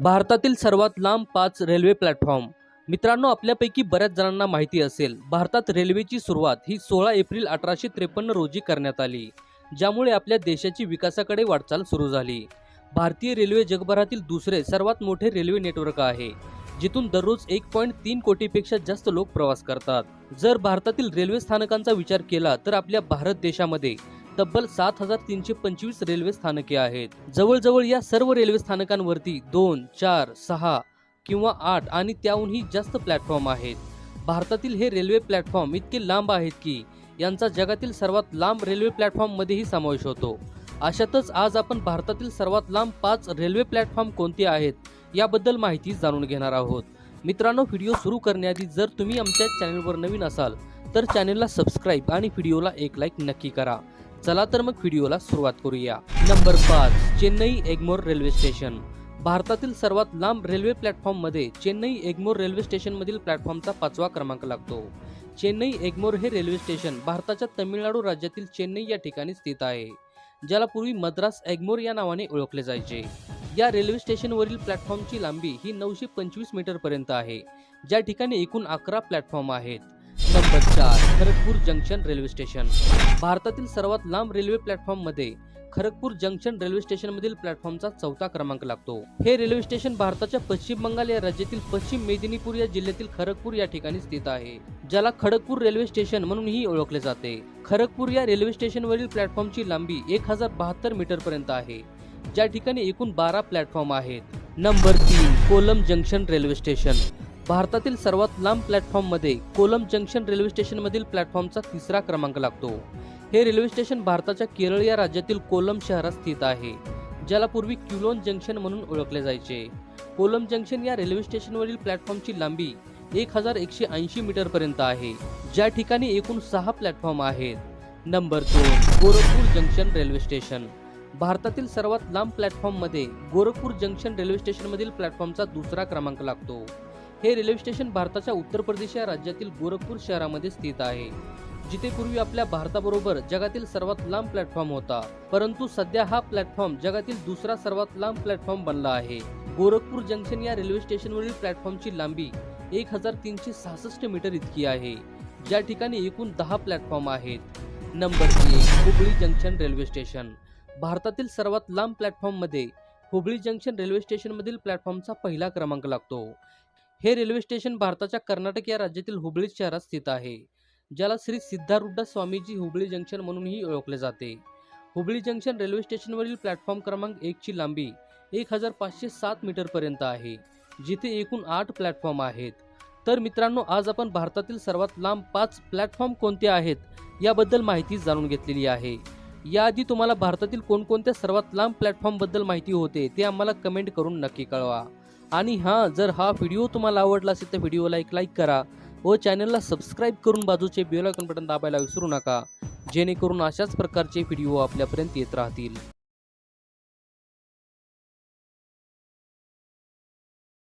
भारतातील सर्वात लांब पाच रेल्वे प्लॅटफॉर्म. मित्रांनो आपल्यापैकी बऱ्याच जणांना माहिती असेल भारतात रेल्वेची सुरुवात ही सोळा एप्रिल अठराशे त्रेपन्न रोजी करण्यात आली ज्यामुळे आपल्या देशाची विकासाकडे वाटचाल सुरू झाली. भारतीय रेल्वे जगभरातील दुसरे सर्वात मोठे रेल्वे नेटवर्क आहे. जिथून दररोज एक पॉईंट तीन कोटीपेक्षा जास्त लोक प्रवास करतात. जर भारतातील रेल्वे स्थानकांचा विचार केला तर आपल्या भारत देशामध्ये तब्बल सात हजार तीनशे पंचवीस रेल्वे स्थानके आहेत. जवळजवळ या सर्व रेल्वे स्थानकांवरती दोन चार सहा किंवा आठ आणि त्याहूनही जास्त प्लॅटफॉर्म आहेत. भारतातील हे रेल्वे प्लॅटफॉर्म इतके लांब आहेत की यांचा जगातील सर्वात लांब रेल्वे प्लॅटफॉर्ममध्येही समावेश होतो. अशातच आज आपण भारतातील सर्वात लांब पाच रेल्वे प्लॅटफॉर्म कोणते आहेत? याबद्दल माहिती जाणून घेणार आहोत. मित्रांनो व्हिडिओ सुरू करण्याआधी जर तुम्ही आमच्या चॅनलवर नवीन असाल तर चॅनलला सबस्क्राईब आणि व्हिडिओला एक लाईक नक्की करा. चला तर मग व्हिडिओला सुरुवात करूया. नंबर पाच चेन्नई एग्मोर रेल्वे स्टेशन. भारतातील सर्वात लांब रेल्वे प्लॅटफॉर्ममध्ये चेन्नई एग्मोर रेल्वे स्टेशनमधील प्लॅटफॉर्मचा पाचवा क्रमांक लागतो. चेन्नई एग्मोर हे रेल्वे स्टेशन भारताच्या तमिळनाडू राज्यातील चेन्नई या ठिकाणी स्थित आहे ज्याला पूर्वी मद्रास एग्मोर या नावाने ओळखले जायचे. या रेल्वे स्टेशनवरील प्लॅटफॉर्मची लांबी ही नऊशे पंचवीस मीटरपर्यंत आहे. ज्या ठिकाणी एकूण अकरा प्लॅटफॉर्म आहेत. नंबर चार खरगपूर जंक्शन रेल्वे स्टेशन. भारतातील सर्वात लांब रेल्वे प्लॅटफॉर्ममध्ये खरगपूर जंक्शन रेल्वे स्टेशनमधील प्लॅटफॉर्मचा चौथा क्रमांक लागतो. हे रेल्वे स्टेशन भारताच्या पश्चिम बंगाल या राज्यातील पश्चिम मेदिनीपूर या जिल्ह्यातील खरगपूर या ठिकाणी स्थित आहे ज्याला खडगपूर रेल्वे स्टेशन म्हणूनही ओळखले जाते. खरगपूर या रेल्वे स्टेशनवरील प्लॅटफॉर्मची लांबी एक हजार बहात्तर मीटर पर्यंत आहे. ज्या ठिकाणी एकूण बारा प्लॅटफॉर्म आहेत. नंबर तीन कोलम जंक्शन रेल्वे स्टेशन. भारतातील सर्वात लांब प्लॅटफॉर्ममध्ये कोलम जंक्शन रेल्वे स्टेशनमधील प्लॅटफॉर्मचा तिसरा क्रमांक लागतो. हे रेल्वे स्टेशन भारताच्या केरळ या राज्यातील कोलम शहरात स्थित आहे ज्याला पूर्वी क्युलोन जंक्शन म्हणून ओळखले जायचे. कोलम जंक्शन या रेल्वे स्टेशनवरील प्लॅटफॉर्मची लांबी एक हजार एकशे ऐंशी मीटर पर्यंत आहे ज्या ठिकाणी एकूण सहा प्लॅटफॉर्म आहेत. नंबर दोन गोरखपूर जंक्शन रेल्वे स्टेशन. भारतातील सर्वात लांब प्लॅटफॉर्ममध्ये गोरखपूर जंक्शन रेल्वे स्टेशनमधील प्लॅटफॉर्मचा दुसरा क्रमांक लागतो. हे रेल्वे स्टेशन भारताच्या उत्तर प्रदेश या राज्यातील गोरखपूर शहरामध्ये स्थित आहे. जिथे पूर्वी आपल्या भारताबरोबर जगातील सर्वात लांब प्लॅटफॉर्म होता परंतु सध्या हा प्लॅटफॉर्म जगातील दुसरा सर्वात लांब प्लॅटफॉर्म बनला आहे. गोरखपूर जंक्शन या रेल्वे स्टेशनवरील प्लॅटफॉर्मची लांबी एक हजार तीनशे सहासष्ट मीटर इतकी आहे. ज्या ठिकाणी एकूण दहा प्लॅटफॉर्म आहेत. नंबर एक हुबळी जंक्शन रेल्वे स्टेशन. भारतातील सर्वात लांब प्लॅटफॉर्ममध्ये हुबळी जंक्शन रेल्वे स्टेशनमधील प्लॅटफॉर्मचा पहिला क्रमांक लागतो. हे रेल्वे स्टेशन भारताच्या कर्नाटक या राज्यातील हुबळी शहरात स्थित आहे ज्याला श्री सिद्धारूढ स्वामीजी हुबळी जंक्शन म्हणूनही ओळखले जाते. हुबळी जंक्शन रेल्वे स्टेशनवरील प्लॅटफॉर्म क्रमांक एकची लांबी एक हजार पाचशे सात मीटरपर्यंत आहे जिथे एकूण आठ प्लॅटफॉर्म आहेत. तर मित्रांनो आज आपण भारतातील सर्वात लांब पाच प्लॅटफॉर्म कोणते आहेत याबद्दल माहिती जाणून घेतलेली आहे. याआधी तुम्हाला भारतातील कोणकोणत्या सर्वात लांब प्लॅटफॉर्मबद्दल माहिती होते ते आम्हाला कमेंट करून नक्की कळवा. आणि हां जर हा व्हिडिओ तुम्हाला आवडला असेल तर व्हिडिओला एक लाईक करा व चॅनलला सबस्क्राईब करून बाजूचे बेल आयकॉन बटन दाबायला विसरू नका जेणेकरून अशाच प्रकारचे व्हिडिओ आपल्यापर्यंत येत राहतील.